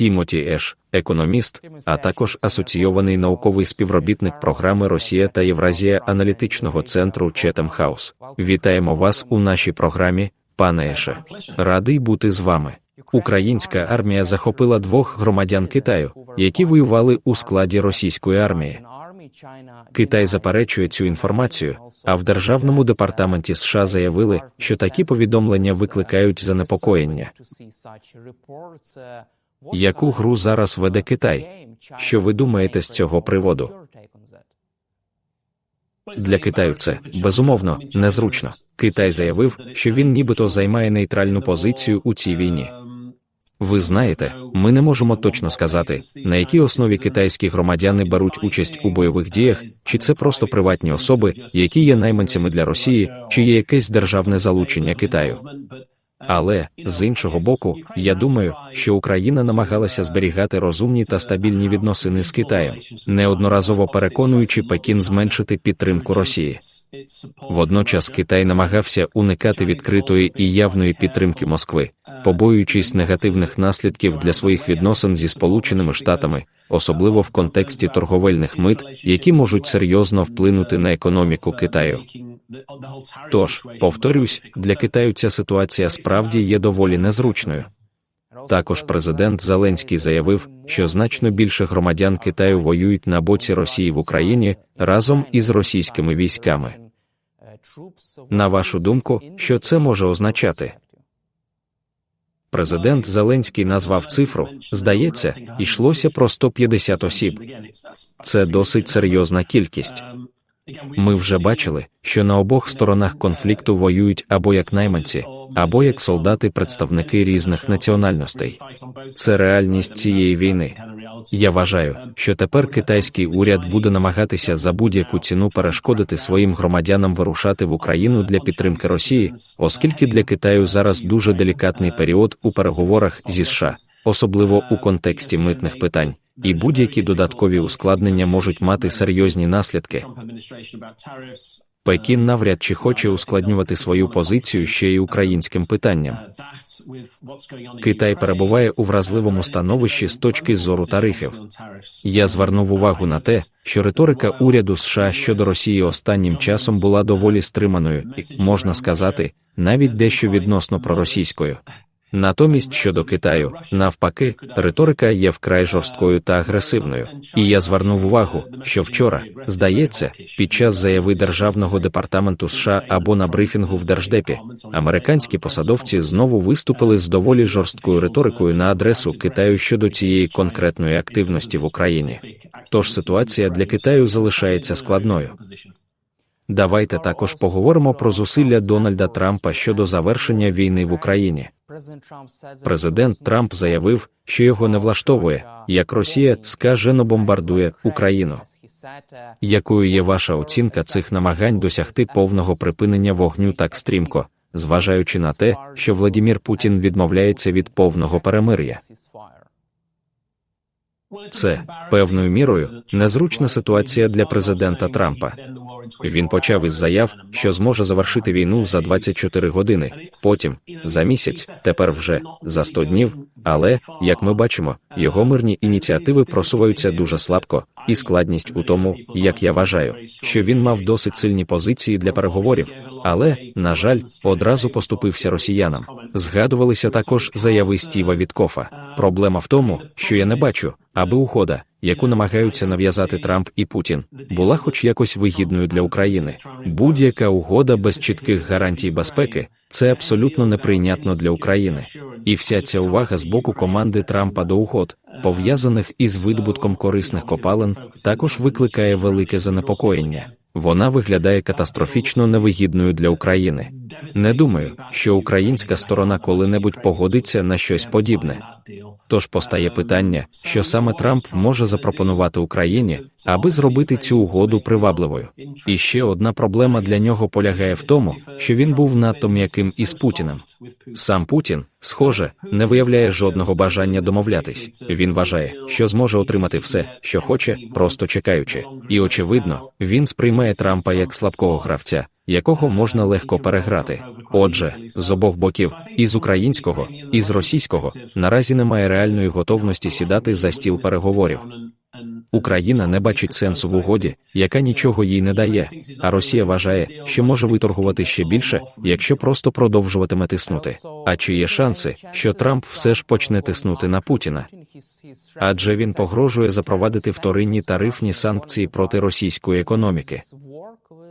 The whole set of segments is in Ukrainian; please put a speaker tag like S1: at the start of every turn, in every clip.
S1: Тімоті Еш, економіст, а також асоційований науковий співробітник програми Росія та Євразія аналітичного центру Четем Хаус. Вітаємо вас у нашій програмі, пане Еше. Радий бути з вами. Українська армія захопила двох громадян Китаю, які воювали у складі російської армії. Китай заперечує цю інформацію, а в державному департаменті США заявили, що такі повідомлення викликають занепокоєння. Яку гру зараз веде Китай? Що ви думаєте з цього приводу? Для Китаю це безумовно незручно. Китай заявив, що він нібито займає нейтральну позицію у цій війні. Ви знаєте, ми не можемо точно сказати, на якій основі китайські громадяни беруть участь у бойових діях, чи це просто приватні особи, які є найманцями для Росії, чи є якесь державне залучення Китаю. Але з іншого боку, я думаю, що Україна намагалася зберігати розумні та стабільні відносини з Китаєм, неодноразово переконуючи Пекін зменшити підтримку Росії. Водночас Китай намагався уникати відкритої і явної підтримки Москви, побоюючись негативних наслідків для своїх відносин зі Сполученими Штатами, особливо в контексті торговельних мит, які можуть серйозно вплинути на економіку Китаю. Тож, повторюсь, для Китаю ця ситуація справді є доволі незручною. Також президент Зеленський заявив, що значно більше громадян Китаю воюють на боці Росії в Україні разом із російськими військами. На вашу думку, що це може означати? Президент Зеленський назвав цифру, здається, йшлося про 150 осіб. Це досить серйозна кількість. Ми вже бачили, що на обох сторонах конфлікту воюють або як найманці, або як солдати-представники різних національностей. Це реальність цієї війни. Я вважаю, що тепер китайський уряд буде намагатися за будь-яку ціну перешкодити своїм громадянам вирушати в Україну для підтримки Росії, оскільки для Китаю зараз дуже делікатний період у переговорах зі США, особливо у контексті митних питань і будь-які додаткові ускладнення можуть мати серйозні наслідки. Пекін навряд чи хоче ускладнювати свою позицію ще й українським питанням. Китай перебуває у вразливому становищі з точки зору тарифів. Я звернув увагу на те, що риторика уряду США щодо Росії останнім часом була доволі стриманою, і можна сказати, навіть дещо відносно проросійською. Натомість щодо Китаю, навпаки, риторика є вкрай жорсткою та агресивною. І я звернув увагу, що вчора, здається, під час заяви державного департаменту США або на брифінгу в держдепі, американські посадовці знову виступили з доволі жорсткою риторикою на адресу Китаю щодо цієї конкретної активності в Україні. Тож ситуація для Китаю залишається складною. Давайте також поговоримо про зусилля Дональда Трампа щодо завершення війни в Україні. Президент Трамп заявив, що його не влаштовує, як Росія скажено бомбардує Україну. Якою є ваша оцінка цих намагань досягти повного припинення вогню так стрімко, зважаючи на те, що Владімір Путін відмовляється від повного перемир'я? Це певною мірою незручна ситуація для президента Трампа. Він почав із заяв, що зможе завершити війну за 24 години, потім за місяць, тепер вже за 100 днів. Але, як ми бачимо, його мирні ініціативи просуваються дуже слабко, і складність у тому, як я вважаю, що він мав досить сильні позиції для переговорів, але, на жаль, одразу поступився росіянам. Згадувалися також заяви Стіва Віткофа. Проблема в тому, що я не бачу, аби угода, яку намагаються нав'язати Трамп і Путін, була хоч якось вигідною для України. Будь-яка угода без чітких гарантій безпеки це абсолютно неприйнятно для України. І вся ця увага з боку команди Трампа до угод, пов'язаних із видобутком корисних копалин, також викликає велике занепокоєння. Вона виглядає катастрофічно невигідною для України. Не думаю, що українська сторона коли-небудь погодиться на щось подібне. Тож постає питання, що саме Трамп може запропонувати Україні, аби зробити цю угоду привабливою. І ще одна проблема для нього полягає в тому, що він був надто м'яким із Путіним. Сам Путін, схоже, не виявляє жодного бажання домовлятись. Він вважає, що зможе отримати все, що хоче, просто чекаючи. І очевидно, він сприймає Трампа як слабкого гравця якого можна легко переграти. Отже, з обох боків, і з українського, і з російського, наразі немає реальної готовності сідати за стіл переговорів. Україна не бачить сенсу в угоді, яка нічого їй не дає. А Росія вважає, що може виторгувати ще більше, якщо просто продовжуватиме тиснути. А чи є шанси, що Трамп все ж почне тиснути на Путіна? Адже він погрожує запровадити вторинні тарифні санкції проти російської економіки.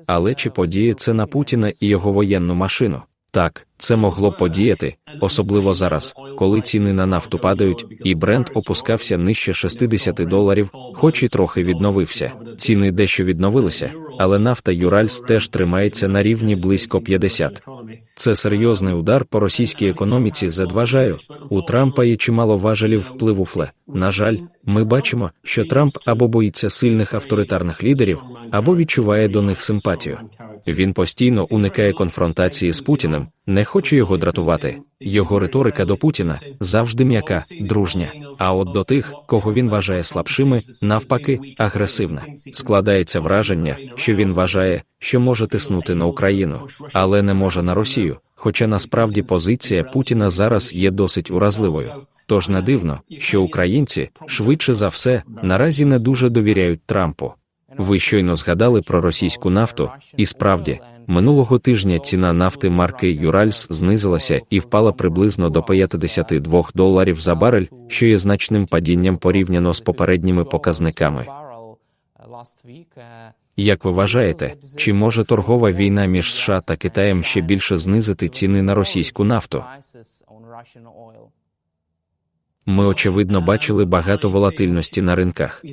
S1: Але чи подіє це на Путіна і його воєнну машину? Так, це могло подіяти, особливо зараз, коли ціни на нафту падають, і бренд опускався нижче 60 доларів, хоч і трохи відновився. Ціни дещо відновилися, але нафта Юральс теж тримається на рівні близько 50. Це серйозний удар по російській економіці. Задважаю у Трампа є чимало важелів впливу фле. На жаль, ми бачимо, що Трамп або боїться сильних авторитарних лідерів, або відчуває до них симпатію. Він постійно уникає конфронтації з Путіним, не хоче його дратувати. Його риторика до Путіна завжди м'яка, дружня. А от до тих, кого він вважає слабшими, навпаки, агресивна. Складається враження, що він вважає, що може тиснути на Україну, але не може на Росію. Хоча насправді позиція Путіна зараз є досить уразливою. Тож не дивно, що українці швидше за все наразі не дуже довіряють Трампу. Ви щойно згадали про російську нафту, і справді, минулого тижня ціна нафти марки Юральс знизилася і впала приблизно до 52 доларів за барель, що є значним падінням порівняно з попередніми показниками. Як ви вважаєте, чи може торгова війна між США та Китаєм ще більше знизити ціни на російську нафту? Ми очевидно бачили багато волатильності на ринках.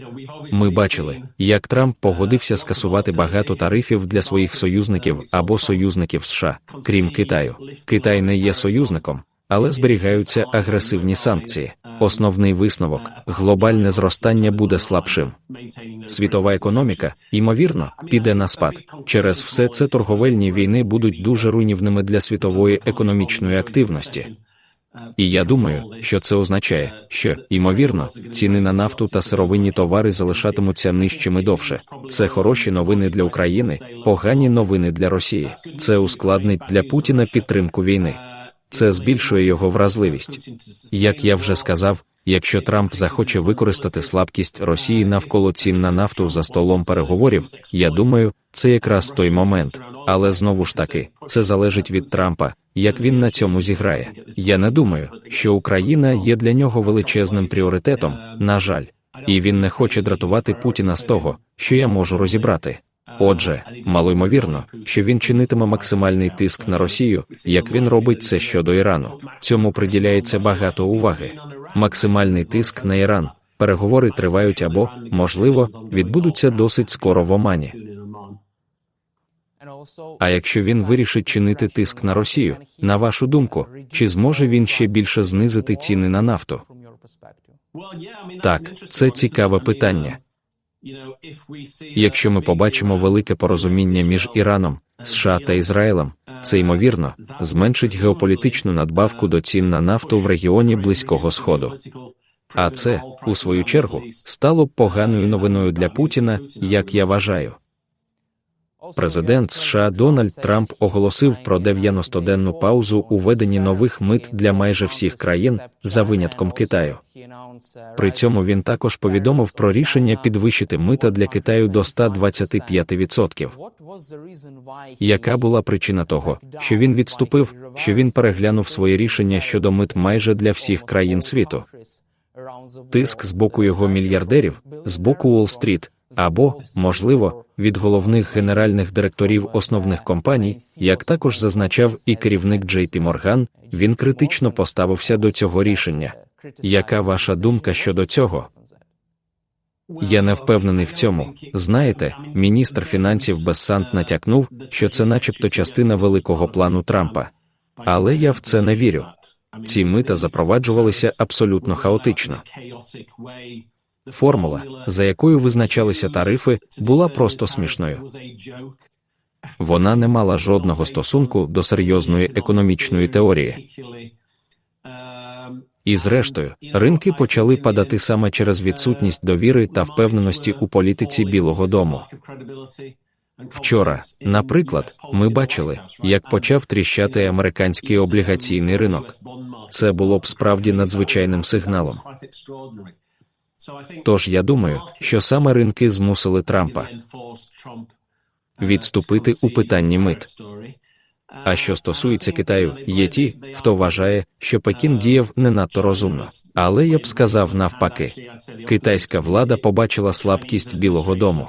S1: Ми бачили, як Трамп погодився скасувати багато тарифів для своїх союзників або союзників США, крім Китаю. Китай не є союзником, але зберігаються агресивні санкції. Основний висновок глобальне зростання буде слабшим. Світова економіка, ймовірно, піде на спад. Через все це торговельні війни будуть дуже руйнівними для світової економічної активності. І я думаю, що це означає, що, ймовірно, ціни на нафту та сировинні товари залишатимуться нижчими довше. Це хороші новини для України, погані новини для Росії. Це ускладнить для Путіна підтримку війни. Це збільшує його вразливість. Як я вже сказав, якщо Трамп захоче використати слабкість Росії навколо цін на нафту за столом переговорів, я думаю, це якраз той момент. Але знову ж таки, це залежить від Трампа, як він на цьому зіграє. Я не думаю, що Україна є для нього величезним пріоритетом, на жаль, і він не хоче дратувати Путіна з того, що я можу розібрати. Отже, малоймовірно, що він чинитиме максимальний тиск на Росію, як він робить це щодо Ірану. Цьому приділяється багато уваги. Максимальний тиск на Іран. Переговори тривають або, можливо, відбудуться досить скоро в Омані. А якщо він вирішить чинити тиск на Росію, на вашу думку, чи зможе він ще більше знизити ціни на нафту? Так, це цікаве питання. Якщо ми побачимо велике порозуміння між Іраном, США та Ізраїлем, це ймовірно зменшить геополітичну надбавку до цін на нафту в регіоні Близького Сходу. А це, у свою чергу, стало б поганою новиною для Путіна, як я вважаю. Президент США Дональд Трамп оголосив про 90-денну паузу у введенні нових мит для майже всіх країн за винятком Китаю. При цьому він також повідомив про рішення підвищити мита для Китаю до 125%. Яка була причина того, що він відступив, що він переглянув своє рішення щодо мит майже для всіх країн світу? Тиск з боку його мільярдерів, з боку Уолл-стріт, або, можливо, від головних генеральних директорів основних компаній, як також зазначав і керівник JP Morgan, він критично поставився до цього рішення. Яка ваша думка щодо цього? Я не впевнений в цьому. Знаєте, міністр фінансів Бессант натякнув, що це, начебто, частина великого плану Трампа. Але я в це не вірю. Ці мита запроваджувалися абсолютно хаотично. Формула, за якою визначалися тарифи, була просто смішною. Вона не мала жодного стосунку до серйозної економічної теорії. І зрештою, ринки почали падати саме через відсутність довіри та впевненості у політиці Білого Дому. Вчора, наприклад, ми бачили, як почав тріщати американський облігаційний ринок. Це було б справді надзвичайним сигналом. Тож я думаю, що саме ринки змусили Трампа відступити у питанні мит. А що стосується Китаю, є ті, хто вважає, що Пекін діяв не надто розумно. Але я б сказав навпаки, китайська влада побачила слабкість Білого Дому,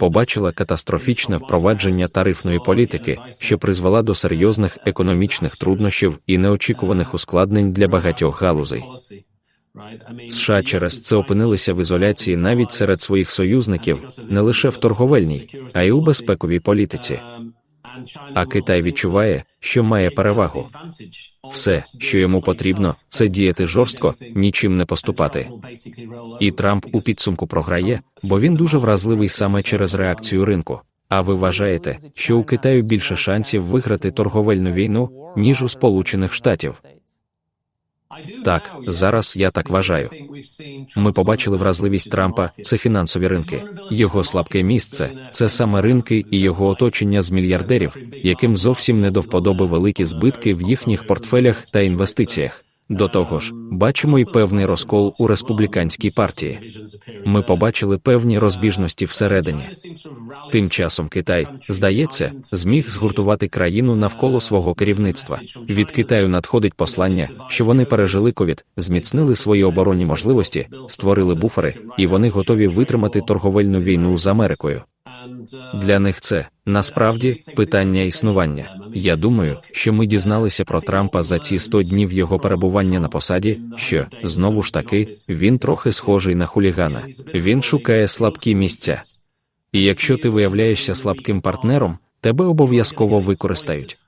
S1: побачила катастрофічне впровадження тарифної політики, що призвела до серйозних економічних труднощів і неочікуваних ускладнень для багатьох галузей. США через це опинилися в ізоляції навіть серед своїх союзників не лише в торговельній, а й у безпековій політиці. А Китай відчуває, що має перевагу. Все, що йому потрібно, це діяти жорстко, нічим не поступати. І Трамп у підсумку програє, бо він дуже вразливий саме через реакцію ринку. А ви вважаєте, що у Китаю більше шансів виграти торговельну війну, ніж у Сполучених Штатів? Так, зараз я так вважаю. Ми побачили вразливість Трампа, це фінансові ринки. Його слабке місце це саме ринки і його оточення з мільярдерів, яким зовсім не до вподоби великі збитки в їхніх портфелях та інвестиціях. До того ж, бачимо й певний розкол у республіканській партії. Ми побачили певні розбіжності всередині. Тим часом Китай, здається, зміг згуртувати країну навколо свого керівництва. Від Китаю надходить послання, що вони пережили ковід, зміцнили свої оборонні можливості, створили буфери, і вони готові витримати торговельну війну з Америкою. Для них це насправді питання існування. Я думаю, що ми дізналися про Трампа за ці 100 днів його перебування на посаді, що знову ж таки він трохи схожий на хулігана. Він шукає слабкі місця. І якщо ти виявляєшся слабким партнером, тебе обов'язково використають.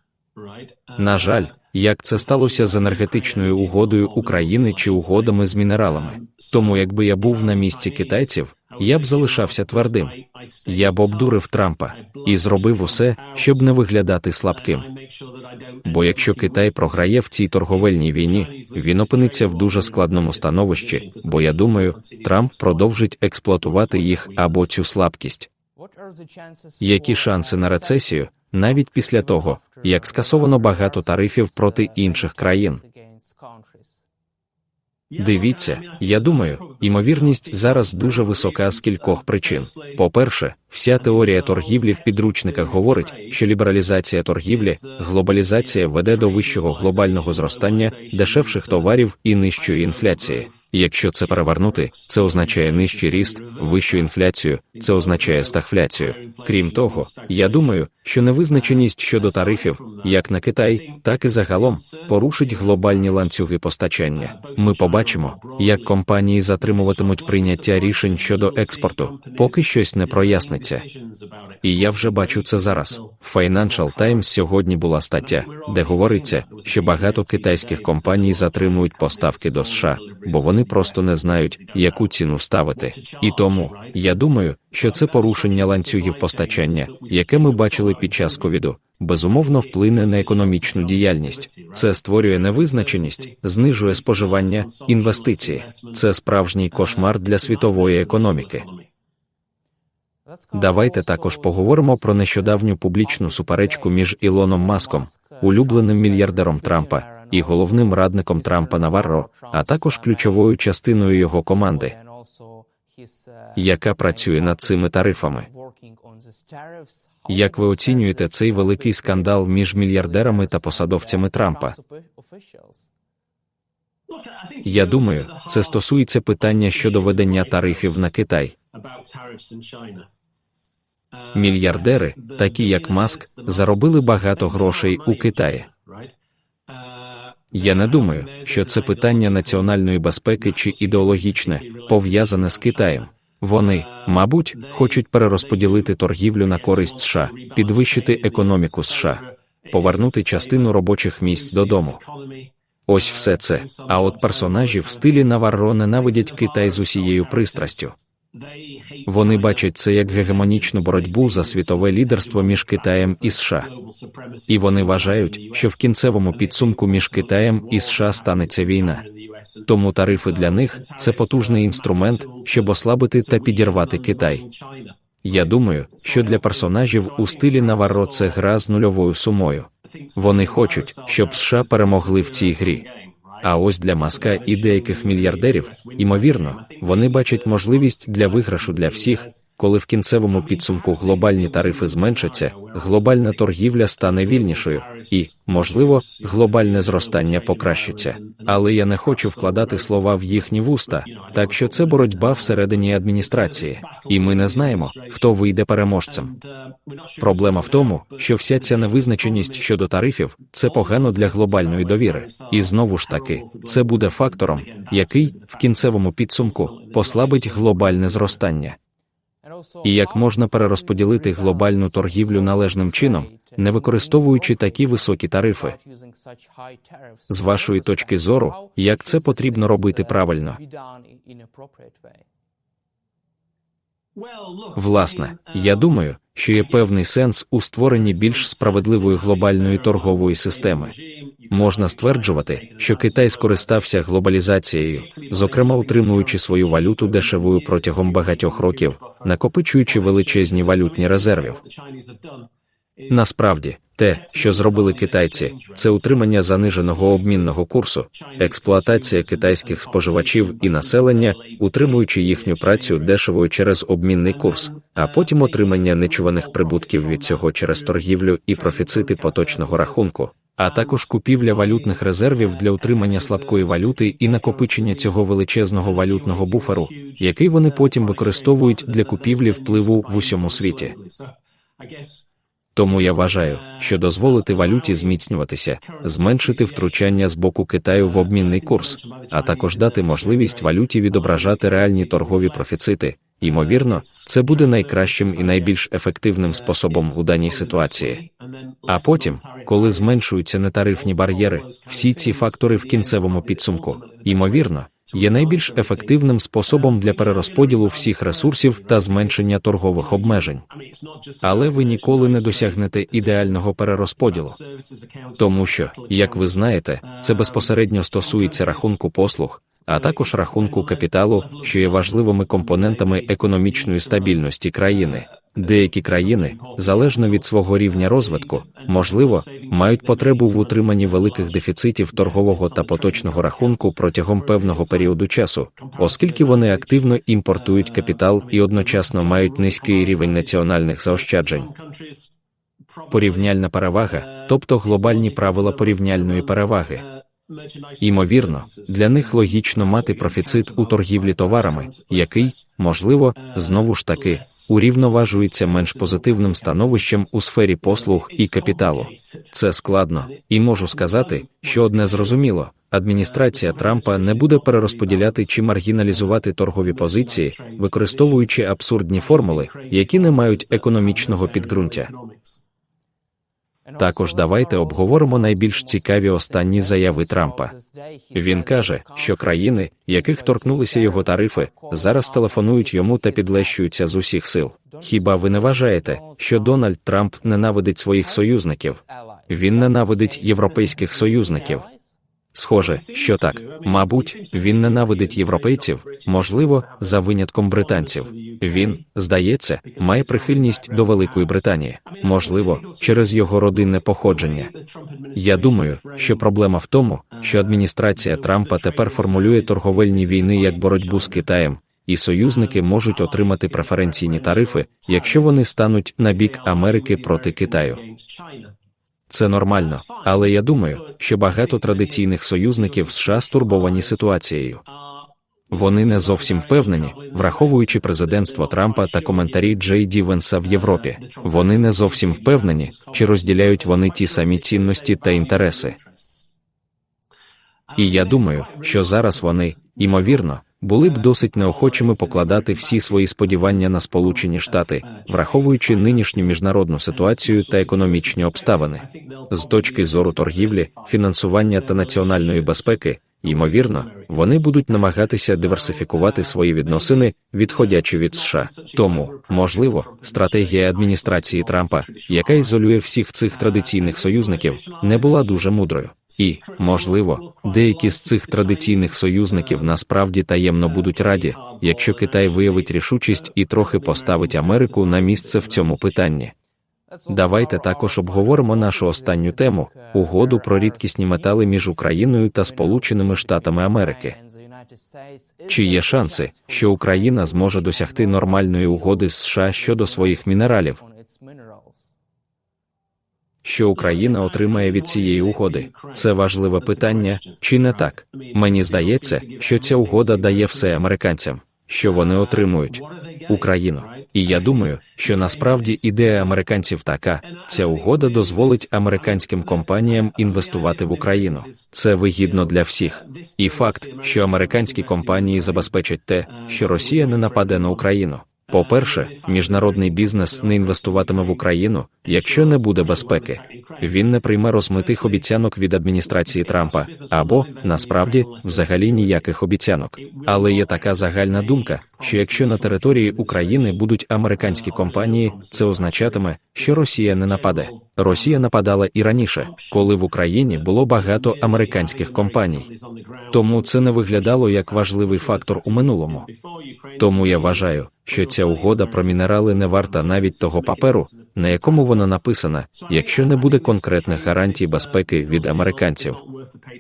S1: На жаль, як це сталося з енергетичною угодою України чи угодами з мінералами. Тому, якби я був на місці китайців, я б залишався твердим. Я б обдурив Трампа і зробив усе, щоб не виглядати слабким. Бо якщо Китай програє в цій торговельній війні, він опиниться в дуже складному становищі, бо я думаю, Трамп продовжить експлуатувати їх або цю слабкість. Які шанси на рецесію, навіть після того, як скасовано багато тарифів проти інших країн? Дивіться, я думаю, імовірність зараз дуже висока з кількох причин. По-перше, вся теорія торгівлі в підручниках говорить, що лібералізація торгівлі, глобалізація веде до вищого глобального зростання, дешевших товарів і нижчої інфляції. Якщо це перевернути, це означає нижчий ріст, вищу інфляцію, це означає стагфляцію. Крім того, я думаю, що невизначеність щодо тарифів, як на Китай, так і загалом, порушить глобальні ланцюги постачання. Ми побачимо, як компанії затримуватимуть прийняття рішень щодо експорту, поки щось не проясниться. І я вже бачу це зараз. В Financial Times сьогодні була стаття, де говориться, що багато китайських компаній затримують поставки до США, бо вони просто не знають, яку ціну ставити. І тому я думаю, що це порушення ланцюгів постачання, яке ми бачили під час ковіду, безумовно вплине на економічну діяльність. Це створює невизначеність, знижує споживання, інвестиції. Це справжній кошмар для світової економіки. Давайте також поговоримо про нещодавню публічну суперечку між Ілоном Маском, улюбленим мільярдером Трампа, і головним радником Трампа Наварро, а також ключовою частиною його команди, яка працює над цими тарифами. Як ви оцінюєте цей великий скандал між мільярдерами та посадовцями Трампа? Я думаю, це стосується питання щодо ведення тарифів на Китай. Мільярдери, такі як Маск, заробили багато грошей у Китаї. Я не думаю, що це питання національної безпеки чи ідеологічне, пов'язане з Китаєм. Вони, мабуть, хочуть перерозподілити торгівлю на користь США, підвищити економіку США, повернути частину робочих місць додому. Ось все це. А от персонажі в стилі Наварро ненавидять Китай з усією пристрастю. Вони бачать це як гегемонічну боротьбу за світове лідерство між Китаєм і США. І вони вважають, що в кінцевому підсумку між Китаєм і США станеться війна. Тому тарифи для них це потужний інструмент, щоб ослабити та підірвати Китай. Я думаю, що для персонажів у стилі Наварро це гра з нульовою сумою. Вони хочуть, щоб США перемогли в цій грі. А ось для маска і деяких мільярдерів, ймовірно, вони бачать можливість для виграшу для всіх, коли в кінцевому підсумку глобальні тарифи зменшаться, глобальна торгівля стане вільнішою, і, можливо, глобальне зростання покращиться. Але я не хочу вкладати слова в їхні вуста, так що це боротьба всередині адміністрації, і ми не знаємо, хто вийде переможцем. Проблема в тому, що вся ця невизначеність щодо тарифів це погано для глобальної довіри. І знову ж таки, це буде фактором, який в кінцевому підсумку послабить глобальне зростання. І як можна перерозподілити глобальну торгівлю належним чином, не використовуючи такі високі тарифи? З вашої точки зору, як це потрібно робити правильно? Власне, я думаю, що є певний сенс у створенні більш справедливої глобальної торгової системи. Можна стверджувати, що Китай скористався глобалізацією, зокрема утримуючи свою валюту дешевою протягом багатьох років, накопичуючи величезні валютні резервів. Насправді, те, що зробили китайці, це утримання заниженого обмінного курсу, експлуатація китайських споживачів і населення, утримуючи їхню працю дешевою через обмінний курс, а потім отримання нечуваних прибутків від цього через торгівлю і профіцити поточного рахунку, а також купівля валютних резервів для утримання слабкої валюти і накопичення цього величезного валютного буферу, який вони потім використовують для купівлі впливу в усьому світі. Тому я вважаю, що дозволити валюті зміцнюватися, зменшити втручання з боку Китаю в обмінний курс, а також дати можливість валюті відображати реальні торгові профіцити. Ймовірно, це буде найкращим і найбільш ефективним способом у даній ситуації. А потім, коли зменшуються нетарифні бар'єри, всі ці фактори в кінцевому підсумку, ймовірно, є найбільш ефективним способом для перерозподілу всіх ресурсів та зменшення торгових обмежень. Але ви ніколи не досягнете ідеального перерозподілу. Тому що, як ви знаєте, це безпосередньо стосується рахунку послуг, а також рахунку капіталу, що є важливими компонентами економічної стабільності країни. Деякі країни, залежно від свого рівня розвитку, можливо, мають потребу в утриманні великих дефіцитів торгового та поточного рахунку протягом певного періоду часу, оскільки вони активно імпортують капітал і одночасно мають низький рівень національних заощаджень. Порівняльна перевага, тобто глобальні правила порівняльної переваги. Імовірно, для них логічно мати профіцит у торгівлі товарами, який, можливо, знову ж таки урівноважується менш позитивним становищем у сфері послуг і капіталу. Це складно, і можу сказати, що одне зрозуміло. Адміністрація Трампа не буде перерозподіляти чи маргіналізувати торгові позиції, використовуючи абсурдні формули, які не мають економічного підґрунтя. Також давайте обговоримо найбільш цікаві останні заяви Трампа. Він каже, що країни, яких торкнулися його тарифи, зараз телефонують йому та підлещуються з усіх сил. Хіба ви не вважаєте, що Дональд Трамп ненавидить своїх союзників? Він ненавидить європейських союзників. Схоже, що так, мабуть, він ненавидить європейців, можливо, за винятком британців. Він, здається, має прихильність до Великої Британії, можливо, через його родинне походження. Я думаю, що проблема в тому, що адміністрація Трампа тепер формулює торговельні війни як боротьбу з Китаєм, і союзники можуть отримати преференційні тарифи, якщо вони стануть на бік Америки проти Китаю. Це нормально, але я думаю, що багато традиційних союзників США стурбовані ситуацією. Вони не зовсім впевнені, враховуючи президентство Трампа та коментарі Джей Ді Венса в Європі. Вони не зовсім впевнені, чи розділяють вони ті самі цінності та інтереси. І я думаю, що зараз вони, ймовірно, були б досить неохочими покладати всі свої сподівання на Сполучені Штати, враховуючи нинішню міжнародну ситуацію та економічні обставини. З точки зору торгівлі, фінансування та національної безпеки, Ймовірно, вони будуть намагатися диверсифікувати свої відносини, відходячи від США. Тому, можливо, стратегія адміністрації Трампа, яка ізолює всіх цих традиційних союзників, не була дуже мудрою. І, можливо, деякі з цих традиційних союзників насправді таємно будуть раді, якщо Китай виявить рішучість і трохи поставить Америку на місце в цьому питанні. Давайте також обговоримо нашу останню тему угоду про рідкісні метали між Україною та Сполученими Штатами Америки. Чи є шанси, що Україна зможе досягти нормальної угоди з США щодо своїх мінералів? Що Україна отримає від цієї угоди? Це важливе питання, чи не так? Мені здається, що ця угода дає все американцям, що вони отримують Україну. І я думаю, що насправді ідея американців така: ця угода дозволить американським компаніям інвестувати в Україну. Це вигідно для всіх. І факт, що американські компанії забезпечать те, що Росія не нападе на Україну. По-перше, міжнародний бізнес не інвестуватиме в Україну, якщо не буде безпеки. Він не прийме розмитих обіцянок від адміністрації Трампа або насправді взагалі ніяких обіцянок. Але є така загальна думка, що якщо на території України будуть американські компанії, це означатиме, що Росія не нападе. Росія нападала і раніше, коли в Україні було багато американських компаній. Тому це не виглядало як важливий фактор у минулому. Тому я вважаю, що ця угода про мінерали не варта навіть того паперу, на якому вона написана, якщо не буде конкретних гарантій безпеки від американців.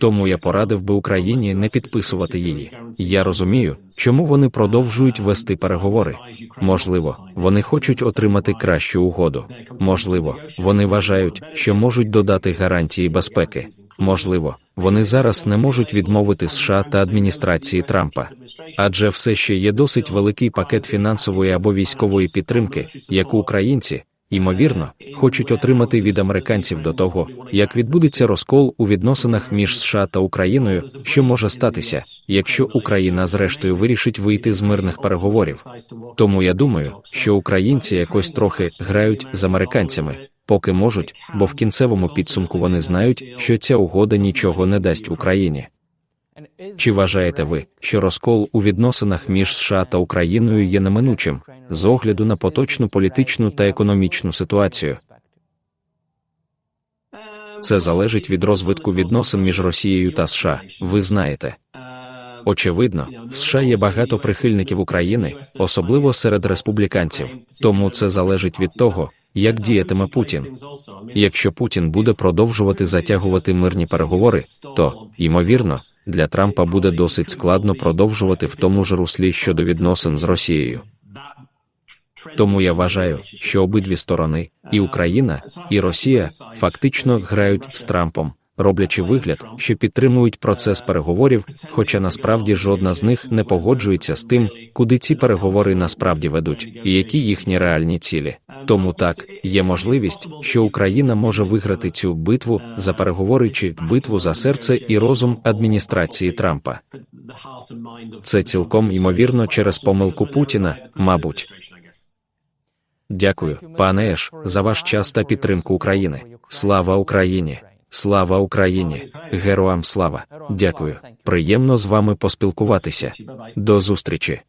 S1: Тому я порадив би Україні не підписувати її. Я розумію, чому вони продовжують вести переговори. Можливо, вони хочуть отримати кращу угоду. Можливо, вони вважають, що можуть додати гарантії безпеки. Можливо, вони зараз не можуть відмовити США та адміністрації Трампа, адже все ще є досить великий пакет фінансової або військової підтримки, яку українці. Ймовірно, хочуть отримати від американців до того, як відбудеться розкол у відносинах між США та Україною, що може статися, якщо Україна зрештою вирішить вийти з мирних переговорів. Тому я думаю, що українці якось трохи грають з американцями, поки можуть, бо в кінцевому підсумку вони знають, що ця угода нічого не дасть Україні. Чи вважаєте ви, що розкол у відносинах між США та Україною є неминучим з огляду на поточну політичну та економічну ситуацію? Це залежить від розвитку відносин між Росією та США. Ви знаєте. Очевидно, в США є багато прихильників України, особливо серед республіканців. Тому це залежить від того, як діятиме Путін. Якщо Путін буде продовжувати затягувати мирні переговори, то ймовірно для Трампа буде досить складно продовжувати в тому ж руслі щодо відносин з Росією. Тому я вважаю, що обидві сторони, і Україна, і Росія, фактично грають з Трампом, роблячи вигляд, що підтримують процес переговорів, хоча насправді жодна з них не погоджується з тим, куди ці переговори насправді ведуть, і які їхні реальні цілі. Тому так є можливість, що Україна може виграти цю битву за переговори чи битву за серце і розум адміністрації Трампа. Це цілком ймовірно через помилку Путіна, мабуть. Дякую, пане Еш, за ваш час та підтримку України. Слава Україні! Слава Україні! Героям слава! Дякую. Приємно з вами поспілкуватися. До зустрічі.